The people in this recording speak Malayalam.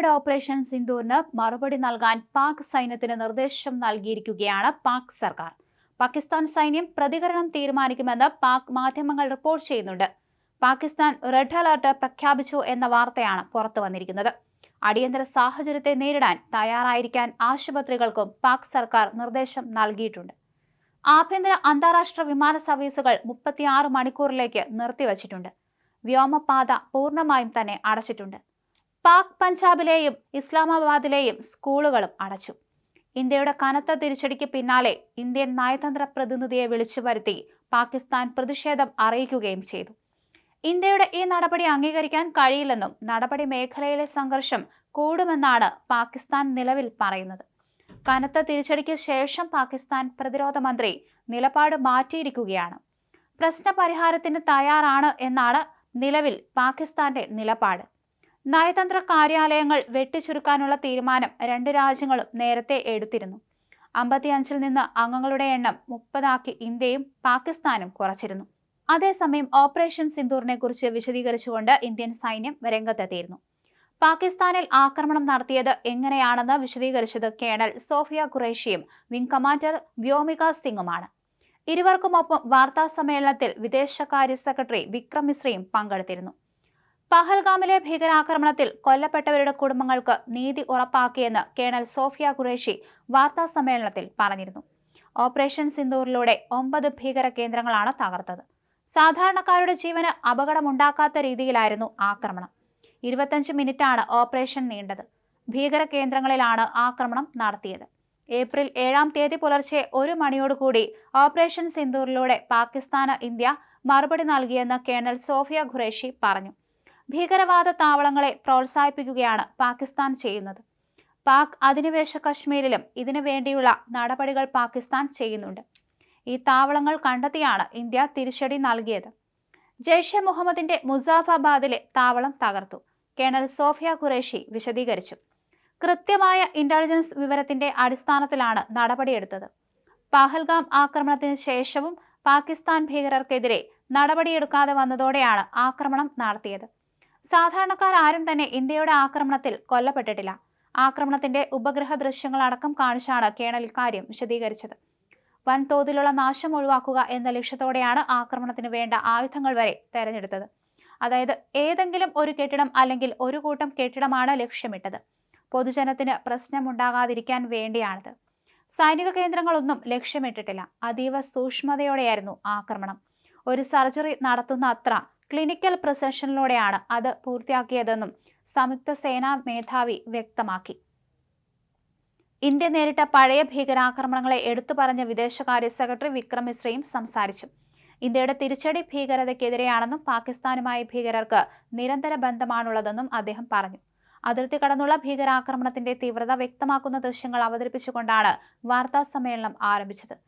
ഇന്ത്യയുടെ ഓപ്പറേഷൻ സിന്ദൂറിന് മറുപടി നൽകാൻ പാക് സൈന്യത്തിന് നിർദ്ദേശം നൽകിയിരിക്കുകയാണ് പാക് സർക്കാർ. പാകിസ്ഥാൻ സൈന്യം പ്രതികരണം തീരുമാനിക്കുമെന്ന് പാക് മാധ്യമങ്ങൾ റിപ്പോർട്ട് ചെയ്യുന്നുണ്ട്. പാകിസ്ഥാൻ റെഡ് അലർട്ട് പ്രഖ്യാപിച്ചു എന്ന വാർത്തയാണ് പുറത്തു വന്നിരിക്കുന്നത്. അടിയന്തര സാഹചര്യത്തെ നേരിടാൻ തയ്യാറായിരിക്കാൻ ആശുപത്രികൾക്കും പാക് സർക്കാർ നിർദ്ദേശം നൽകിയിട്ടുണ്ട്. ആഭ്യന്തര അന്താരാഷ്ട്ര വിമാന സർവീസുകൾ മുപ്പത്തിയാറ് മണിക്കൂറിലേക്ക് നിർത്തിവച്ചിട്ടുണ്ട്. വ്യോമപാത പൂർണമായും തന്നെ അടച്ചിട്ടുണ്ട്. പാക് പഞ്ചാബിലെയും ഇസ്ലാമാബാദിലെയും സ്കൂളുകളും അടച്ചു. ഇന്ത്യയുടെ കനത്ത തിരിച്ചടിക്ക് പിന്നാലെ ഇന്ത്യൻ നയതന്ത്ര പ്രതിനിധിയെ വിളിച്ചു വരുത്തി പാകിസ്ഥാൻ പ്രതിഷേധം അറിയിക്കുകയും ചെയ്തു. ഇന്ത്യയുടെ ഈ നടപടി അംഗീകരിക്കാൻ കഴിയില്ലെന്നും നടപടി മേഖലയിലെ സംഘർഷം കൂടുമെന്നാണ് പാകിസ്ഥാൻ നിലവിൽ പറയുന്നത്. കനത്ത തിരിച്ചടിക്ക് ശേഷം പാകിസ്ഥാൻ പ്രതിരോധ മന്ത്രി നിലപാട് മാറ്റിയിരിക്കുകയാണ്. പ്രശ്നപരിഹാരത്തിന് തയ്യാറാണ് എന്നാണ് നിലവിൽ പാകിസ്ഥാന്റെ നിലപാട്. നയതന്ത്ര കാര്യാലയങ്ങൾ വെട്ടിച്ചുരുക്കാനുള്ള തീരുമാനം രണ്ട് രാജ്യങ്ങളും നേരത്തെ എടുത്തിരുന്നു. അമ്പത്തിയഞ്ചിൽ നിന്ന് അംഗങ്ങളുടെ എണ്ണം മുപ്പതാക്കി ഇന്ത്യയും പാകിസ്ഥാനും കുറച്ചിരുന്നു. അതേസമയം ഓപ്പറേഷൻ സിന്ദൂറിനെ കുറിച്ച് വിശദീകരിച്ചുകൊണ്ട് ഇന്ത്യൻ സൈന്യം രംഗത്തെത്തിയിരുന്നു. പാകിസ്ഥാനിൽ ആക്രമണം നടത്തിയത് എങ്ങനെയാണെന്ന് വിശദീകരിച്ചത് കേണൽ സോഫിയ ഖുറേഷിയും വിംഗ് കമാൻഡർ വ്യോമിക സിംഗുമാണ്. ഇരുവർക്കുമൊപ്പം വാർത്താ സമ്മേളനത്തിൽ വിദേശകാര്യ സെക്രട്ടറി വിക്രം മിശ്രയും പങ്കെടുത്തിരുന്നു. പഹൽഗാമിലെ ഭീകരാക്രമണത്തിൽ കൊല്ലപ്പെട്ടവരുടെ കുടുംബങ്ങൾക്ക് നീതി ഉറപ്പാക്കിയെന്ന് കേണൽ സോഫിയ ഖുറേഷി വാർത്താ സമ്മേളനത്തിൽ പറഞ്ഞിരുന്നു. ഓപ്പറേഷൻ സിന്ദൂറിലൂടെ ഒമ്പത് ഭീകര കേന്ദ്രങ്ങളാണ് തകർത്തത്. സാധാരണക്കാരുടെ ജീവന് അപകടമുണ്ടാക്കാത്ത രീതിയിലായിരുന്നു ആക്രമണം. ഇരുപത്തഞ്ച് മിനിറ്റാണ് ഓപ്പറേഷൻ നീണ്ടത്. ഭീകര കേന്ദ്രങ്ങളിലാണ് ആക്രമണം നടത്തിയത്. ഏപ്രിൽ ഏഴാം തീയതി പുലർച്ചെ ഒരു മണിയോടുകൂടി ഓപ്പറേഷൻ സിന്ദൂറിലൂടെ പാകിസ്ഥാന് ഇന്ത്യ മറുപടി നൽകിയെന്ന് കേണൽ സോഫിയ ഖുറേഷി പറഞ്ഞു. ഭീകരവാദ താവളങ്ങളെ പ്രോത്സാഹിപ്പിക്കുകയാണ് പാകിസ്ഥാൻ ചെയ്യുന്നത്. പാക് അധിനിവേശ കശ്മീരിലും ഇതിനു വേണ്ടിയുള്ള നടപടികൾ പാകിസ്ഥാൻ ചെയ്യുന്നുണ്ട്. ഈ താവളങ്ങൾ കണ്ടെത്തിയാണ് ഇന്ത്യ തിരിച്ചടി നൽകിയത്. ജയ്ഷെ മുഹമ്മദിന്റെ മുസാഫാബാദിലെ താവളം തകർത്തു. കേണൽ സോഫിയ ഖുറേഷി വിശദീകരിച്ചു. കൃത്യമായ ഇന്റലിജൻസ് വിവരത്തിന്റെ അടിസ്ഥാനത്തിലാണ് നടപടിയെടുത്തത്. പഹൽഗാം ആക്രമണത്തിന് ശേഷവും പാകിസ്ഥാൻ ഭീകരർക്കെതിരെ നടപടിയെടുക്കാതെ വന്നതോടെയാണ് ആക്രമണം നടത്തിയത്. സാധാരണക്കാർ ആരും തന്നെ ഇന്ത്യയുടെ ആക്രമണത്തിൽ കൊല്ലപ്പെട്ടിട്ടില്ല. ആക്രമണത്തിന്റെ ഉപഗ്രഹ ദൃശ്യങ്ങളടക്കം കാണിച്ചാണ് കേണൽ ഇക്കാര്യം വിശദീകരിച്ചത്. വൻതോതിലുള്ള നാശം ഒഴിവാക്കുക എന്ന ലക്ഷ്യത്തോടെയാണ് ആക്രമണത്തിന് വേണ്ട ആയുധങ്ങൾ വരെ തെരഞ്ഞെടുത്തത്. അതായത് ഏതെങ്കിലും ഒരു കെട്ടിടം അല്ലെങ്കിൽ ഒരു കൂട്ടം കെട്ടിടമാണ് ലക്ഷ്യമിട്ടത്. പൊതുജനത്തിന് പ്രശ്നമുണ്ടാകാതിരിക്കാൻ വേണ്ടിയാണിത്. സൈനിക കേന്ദ്രങ്ങളൊന്നും ലക്ഷ്യമിട്ടിട്ടില്ല. അതീവ സൂക്ഷ്മതയോടെയായിരുന്നു ആക്രമണം. ഒരു സർജറി നടത്തുന്ന അത്ര ക്ലിനിക്കൽ പ്രസഷനിലൂടെയാണ് അത് പൂർത്തിയാക്കിയതെന്നും സംയുക്ത സേനാ മേധാവി വ്യക്തമാക്കി. ഇന്ത്യ നേരിട്ട പഴയ ഭീകരാക്രമണങ്ങളെ എടുത്തു പറഞ്ഞ വിദേശകാര്യ സെക്രട്ടറി വിക്രം മിശ്രയും സംസാരിച്ചു. ഇന്ത്യയുടെ തിരിച്ചടി ഭീകരതയ്ക്കെതിരെയാണെന്നും പാകിസ്ഥാനുമായി ഭീകരർക്ക് നിരന്തര ബന്ധമാണുള്ളതെന്നും അദ്ദേഹം പറഞ്ഞു. അതിർത്തി കടന്നുള്ള ഭീകരാക്രമണത്തിന്റെ തീവ്രത വ്യക്തമാക്കുന്ന ദൃശ്യങ്ങൾ അവതരിപ്പിച്ചുകൊണ്ടാണ് വാർത്താ സമ്മേളനം ആരംഭിച്ചത്.